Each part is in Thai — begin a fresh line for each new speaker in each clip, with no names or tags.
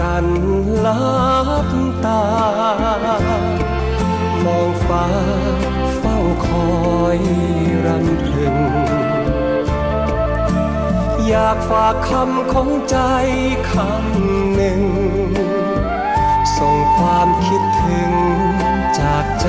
กันลับตา มองฟ้าเฝ้าคอยรำพึง อยากฝากคำของใจคำหนึ่ง ส่งความคิดถึงจากใจ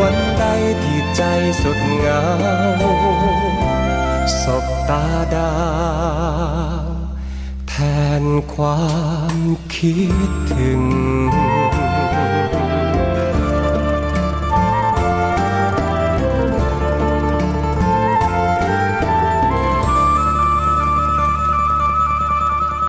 วันใดที่ใจสุดเหงาสบตาดาวแทนความคิดถึง